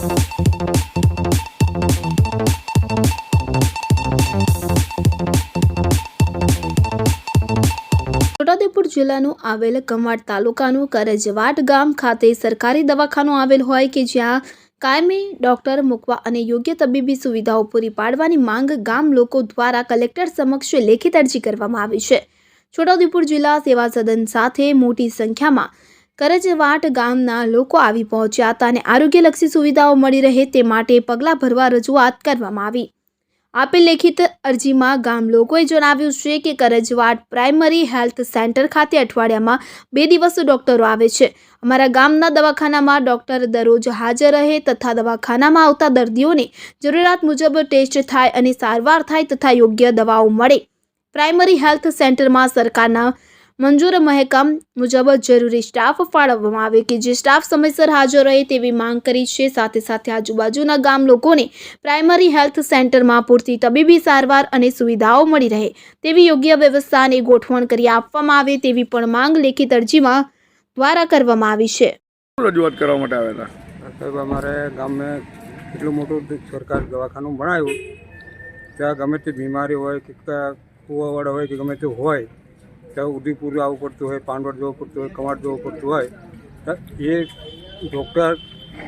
છોટાઉદેપુર જિલ્લાનું આવેલ કમાડ તાલુકાનું કરજવાટ ગામ ખાતે સરકારી દવાખાનું આવેલ હોય કે જ્યાં કાયમી ડોક્ટર મૂકવા અને યોગ્ય તબીબી સુવિધાઓ પૂરી પાડવાની માંગ ગામ લોકો દ્વારા કલેક્ટર સમક્ષ લેખિત અરજી કરવામાં આવી છે. છોટાઉદેપુર જિલ્લા સેવા સદન સાથે મોટી સંખ્યામાં કરજવાટ ગામના લોકો આવી પહોંચ્યા હતા અને આરોગ્યલક્ષી સુવિધાઓ મળી રહે તે માટે પગલાં ભરવા રજૂઆત કરવામાં આવી. આપેલ લેખિત અરજીમાં ગામ લોકોએ જણાવ્યું છે કે કરજવાટ પ્રાઇમરી હેલ્થ સેન્ટર ખાતે અઠવાડિયામાં બે દિવસ ડોક્ટરો આવે છે. અમારા ગામના દવાખાનામાં ડોક્ટર દરરોજ હાજર રહે તથા દવાખાનામાં આવતા દર્દીઓને જરૂરિયાત મુજબ ટેસ્ટ થાય અને સારવાર થાય તથા યોગ્ય દવાઓ મળે. પ્રાઇમરી હેલ્થ સેન્ટરમાં સરકારના મંજૂર મહેકમ મુજબ જરૂરી સ્ટાફ ફાળવવામાં આવે કે જે સ્ટાફ સમયસર હાજર રહે તેવી માંગ કરી છે. સાથે સાથે આજુબાજુના ગામ લોકોને પ્રાઇમરી હેલ્થ સેન્ટરમાં પૂરતી તબીબી સારવાર અને સુવિધાઓ મળી રહે તેવી યોગ્ય વ્યવસ્થાને ગોઠવણ કરી આપવામાં આવે તેવી પણ માંગ લેખિત અરજીમાં દ્વારા કરવામાં આવી છે. રજૂઆત કરવા માટે આવ્યા હતા? સાહેબ અમારે ગામે એટલું મોટું સરકાર દવાખાનું બનાવ્યું. ત્યાં ગમે તે બીમારી હોય કે કુવાવાળા હોય કે ગમે તે હોય ત્યાં ઉદયપુર આવવું પડતું હોય પાંડવડ જવું પડતું હોય કવાડ જવું પડતું હોય તો એ ડૉક્ટર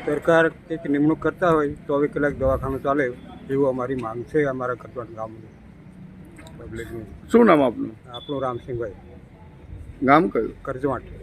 સરકાર કંઈક નિમણૂક કરતા હોય તો હવે કલાક દવાખાનું ચાલે એવું અમારી માંગ છે અમારા કટવાડ ગામની. પબ્લિકની શું નામ આપનું? આપણું રામસિંહભાઈ. ગામ કયું? કરજવાટ.